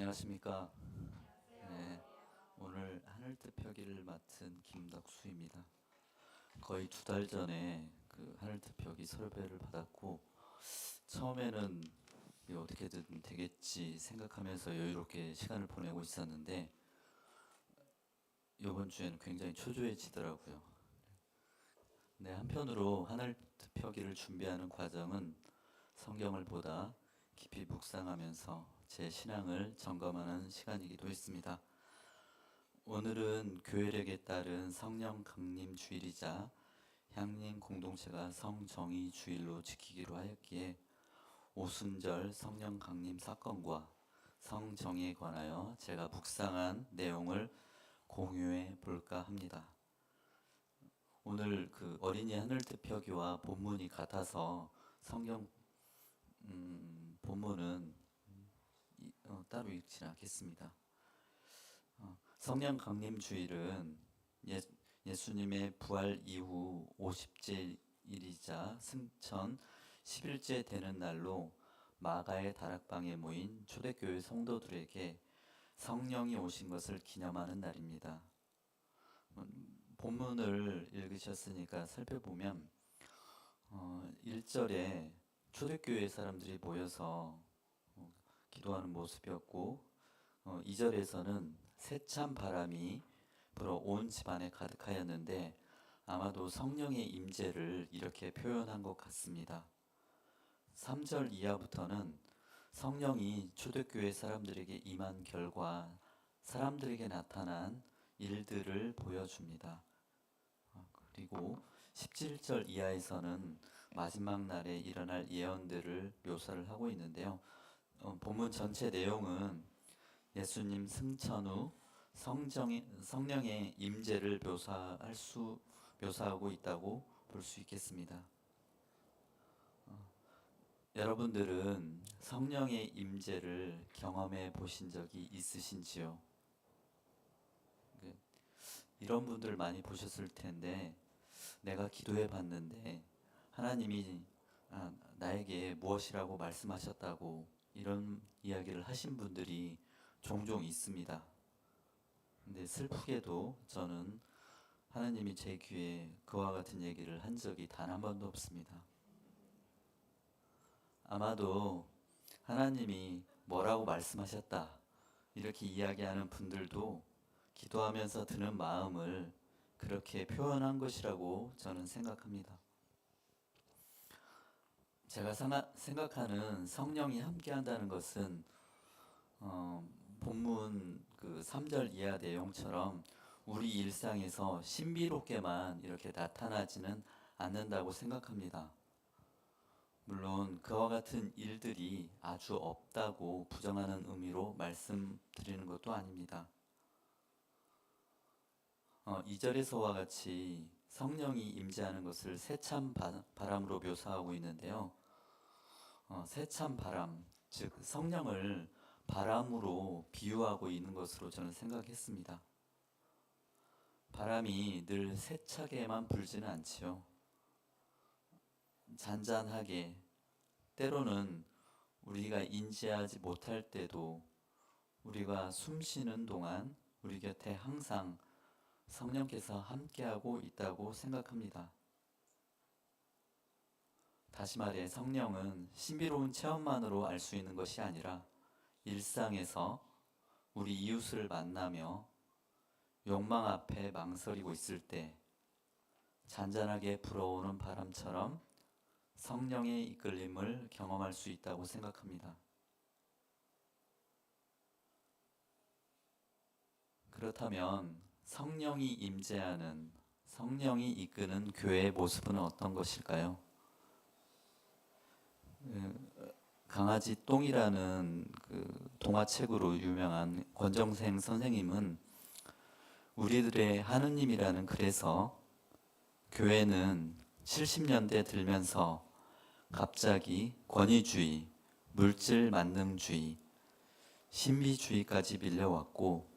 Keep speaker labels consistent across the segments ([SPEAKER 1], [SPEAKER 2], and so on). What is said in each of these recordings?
[SPEAKER 1] 안녕하십니까. 네, 오늘 하늘특표기를 맡은 김덕수입니다. 거의 두 달 전에 그 하늘특표기 설배를 받았고 처음에는 어떻게든 되겠지 생각하면서 여유롭게 시간을 보내고 있었는데 이번 주에는 굉장히 초조해지더라고요. 네, 한편으로 하늘특표기를 준비하는 과정은 성경을 보다 깊이 묵상하면서 제 신앙을 점검하는 시간이기도 했습니다. 오늘은 교회력에 따른 성령 강림 주일이자 향림 공동체가 성정의 주일로 지키기로 하였기에 오순절 성령 강림 사건과 성정의에 관하여 제가 묵상한 내용을 공유해 볼까 합니다. 오늘 그 어린이 하늘 대표기와 본문이 같아서 성경 음, 본문은 이- 어, 따로 읽지 않겠습니다. 어, 성령 강림 주일은 예, 예수님의 부활 이후 50째 일이자 승천 10일째 되는 날로 마가의 다락방에 모인 초대교회 성도들에게 성령이 오신 것을 기념하는 날입니다. 음, 본문을 읽으셨으니까 살펴보면 어, 1절에 초대교회 사람들이 모여서 어, 기도하는 모습이었고 어, 2절에서는 세찬 바람이 불어 온 집안에 가득하였는데 아마도 성령의 임재를 이렇게 표현한 것 같습니다. 3절 이하부터는 성령이 초대교회 사람들에게 임한 결과 사람들에게 나타난 일들을 보여줍니다. 어, 그리고 17절 이하에서는 마지막 날에 일어날 예언들을 묘사를 하고 있는데요. 어, 본문 전체 내용은 예수님 승천 후 성정의, 성령의 임재를 묘사할 수 묘사하고 있다고 볼 수 있겠습니다. 어, 여러분들은 성령의 임재를 경험해 보신 적이 있으신지요? 그, 이런 분들 많이 보셨을 텐데 내가 기도해 봤는데 하나님이 아, 나에게 무엇이라고 말씀하셨다고 이런 이야기를 하신 분들이 종종 있습니다. 근데 슬프게도 저는 하나님이 제 귀에 그와 같은 얘기를 한 적이 단 한 번도 없습니다. 아마도 하나님이 뭐라고 말씀하셨다 이렇게 이야기하는 분들도 기도하면서 드는 마음을 그렇게 표현한 것이라고 저는 생각합니다. 제가 상하- 생각하는 성령이 함께한다는 것은 어, 본문 그 3절 이하 내용처럼 우리 일상에서 신비롭게만 이렇게 나타나지는 않는다고 생각합니다. 물론 그와 같은 일들이 아주 없다고 부정하는 의미로 말씀드리는 것도 아닙니다. 어, 2절에서와 같이 성령이 임재하는 것을 바- 바람으로 묘사하고 있는데요. 어, 세찬 바람, 즉 성령을 바람으로 비유하고 있는 것으로 저는 생각했습니다. 바람이 늘 세차게만 불지는 않지요. 잔잔하게 때로는 우리가 인지하지 못할 때도 우리가 숨 쉬는 동안 우리 곁에 항상 성령께서 함께하고 있다고 생각합니다. 다시 말해 성령은 신비로운 체험만으로 알 수 있는 것이 아니라 일상에서 우리 이웃을 만나며 욕망 앞에 망설이고 있을 때 잔잔하게 불어오는 바람처럼 성령의 이끌림을 경험할 수 있다고 생각합니다. 그렇다면 성령이 임재하는 성령이 이끄는 교회의 모습은 어떤 것일까요? 그, 강아지 똥이라는 그 동화책으로 유명한 권정생 선생님은 우리들의 하느님이라는 글에서 교회는 70년대 들면서 갑자기 권위주의, 물질 만능주의, 신비주의까지 밀려왔고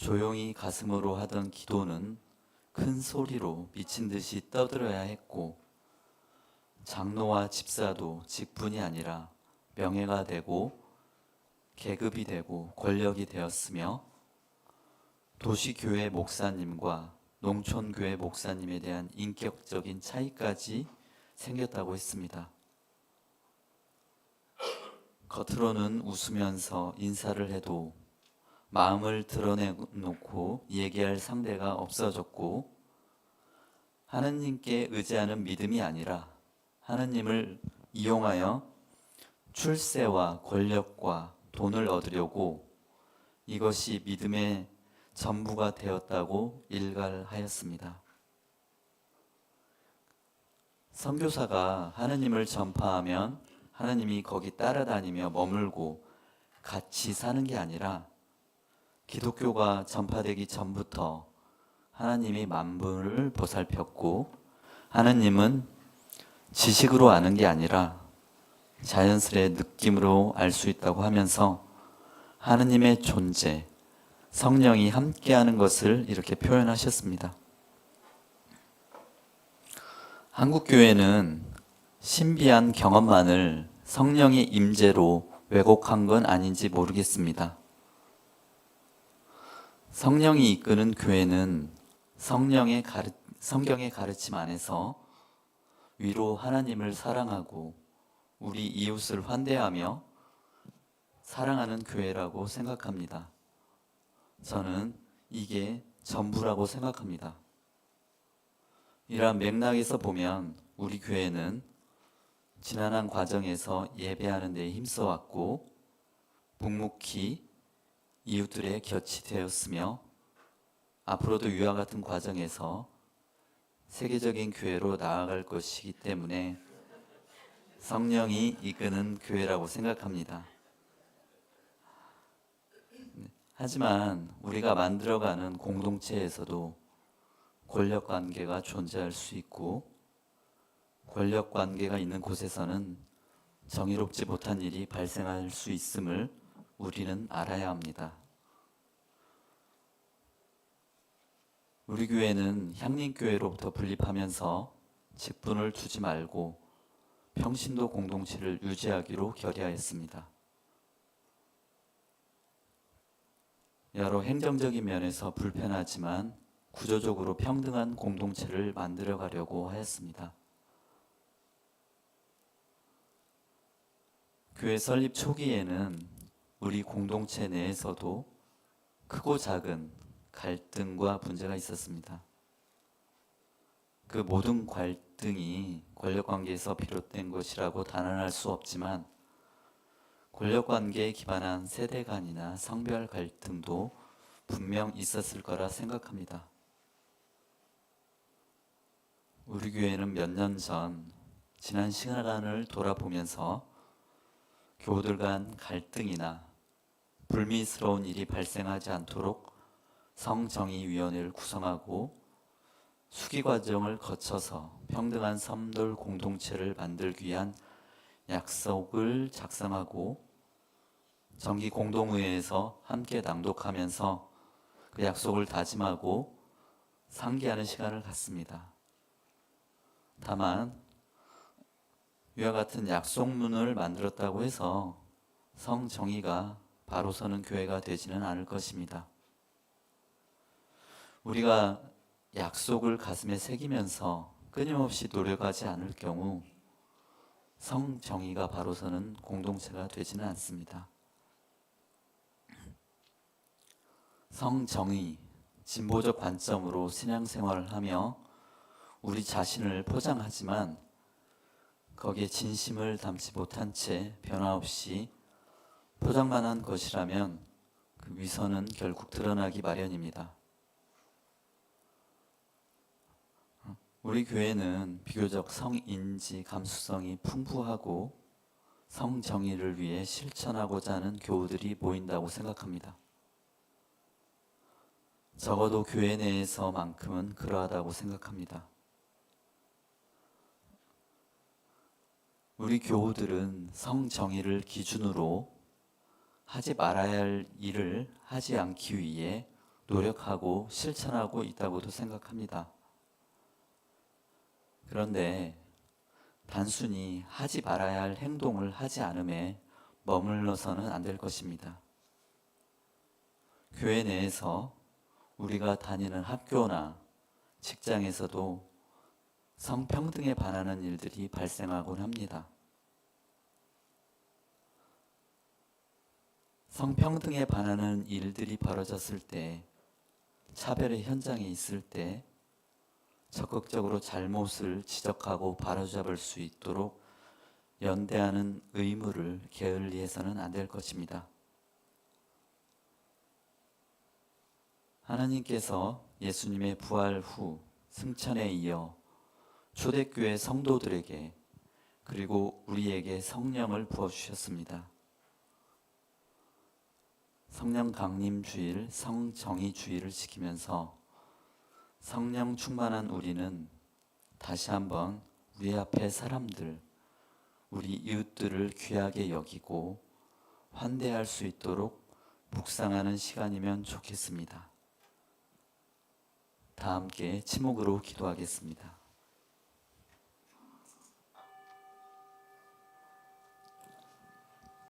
[SPEAKER 1] 조용히 가슴으로 하던 기도는 큰 소리로 미친 듯이 떠들어야 했고 장로와 집사도 직분이 아니라 명예가 되고 계급이 되고 권력이 되었으며 도시교회 목사님과 농촌교회 목사님에 대한 인격적인 차이까지 생겼다고 했습니다. 겉으로는 웃으면서 인사를 해도 마음을 드러내놓고 얘기할 상대가 없어졌고 하느님께 의지하는 믿음이 아니라 하느님을 이용하여 출세와 권력과 돈을 얻으려고 이것이 믿음의 전부가 되었다고 일갈하였습니다. 선교사가 하느님을 전파하면 하느님이 거기 따라다니며 머물고 같이 사는 게 아니라 기독교가 전파되기 전부터 하나님이 만물을 보살폈고 하느님은 지식으로 아는 게 아니라 자연스레 느낌으로 알 수 있다고 하면서 하느님의 존재, 성령이 함께하는 것을 이렇게 표현하셨습니다. 한국 교회는 신비한 경험만을 성령의 임재로 왜곡한 건 아닌지 모르겠습니다. 성령이 이끄는 교회는 성령의 가르, 성경의 가르침 안에서 위로 하나님을 사랑하고 우리 이웃을 환대하며 사랑하는 교회라고 생각합니다. 저는 이게 전부라고 생각합니다. 이러한 맥락에서 보면 우리 교회는 지난한 과정에서 예배하는 데 힘써왔고 묵묵히 이웃들의 곁이 되었으며 앞으로도 이와 같은 과정에서 세계적인 교회로 나아갈 것이기 때문에 성령이 이끄는 교회라고 생각합니다. 네, 하지만 우리가 만들어가는 공동체에서도 권력 관계가 존재할 수 있고 권력 관계가 있는 곳에서는 정의롭지 못한 일이 발생할 수 있음을 우리는 알아야 합니다. 우리 교회는 향림교회로부터 분립하면서 직분을 두지 말고 평신도 공동체를 유지하기로 결의하였습니다. 여러 행정적인 면에서 불편하지만 구조적으로 평등한 공동체를 만들어 가려고 하였습니다. 교회 설립 초기에는 우리 공동체 내에서도 크고 작은 갈등과 문제가 있었습니다. 그 모든 갈등이 권력 관계에서 비롯된 것이라고 단언할 수 없지만 권력 관계에 기반한 세대 간이나 성별 갈등도 분명 있었을 거라 생각합니다. 우리 교회는 몇 년 전 지난 시간을 돌아보면서 교우들 간 갈등이나 불미스러운 일이 발생하지 않도록 성정의위원회를 구성하고 수기 과정을 거쳐서 평등한 섬돌 공동체를 만들기 위한 약속을 작성하고 정기 공동회에서 함께 낭독하면서 그 약속을 다짐하고 상기하는 시간을 갖습니다. 다만 이와 같은 약속문을 만들었다고 해서 성정의가 바로 서는 교회가 되지는 않을 것입니다. 우리가 약속을 가슴에 새기면서 끊임없이 노력하지 않을 경우 성정의가 바로 서는 공동체가 되지는 않습니다. 성정의, 진보적 관점으로 신앙생활을 하며 우리 자신을 포장하지만 거기에 진심을 담지 못한 채 변화 없이 포장만 한 것이라면 그 위선은 결국 드러나기 마련입니다. 우리 교회는 비교적 성인지 감수성이 풍부하고 성정의를 위해 실천하고자 하는 교우들이 모인다고 생각합니다. 적어도 교회 내에서만큼은 그러하다고 생각합니다. 우리 교우들은 성정의를 기준으로 하지 말아야 할 일을 하지 않기 위해 노력하고 실천하고 있다고도 생각합니다. 그런데 단순히 하지 말아야 할 행동을 하지 않음에 머물러서는 안 될 것입니다. 교회 내에서 우리가 다니는 학교나 직장에서도 성평등에 반하는 일들이 발생하곤 합니다. 성평등에 반하는 일들이 벌어졌을 때, 차별의 현장에 있을 때, 적극적으로 잘못을 지적하고 바로잡을 수 있도록 연대하는 의무를 게을리해서는 안 될 것입니다. 하나님께서 예수님의 부활 후 승천에 이어 초대교회 성도들에게 그리고 우리에게 성령을 부어주셨습니다. 성령 강림 주일, 성정의 주일을 지키면서 성령 충만한 우리는 다시 한번 우리 앞에 사람들, 우리 이웃들을 귀하게 여기고 환대할 수 있도록 묵상하는 시간이면 좋겠습니다. 다 함께 침묵으로 기도하겠습니다.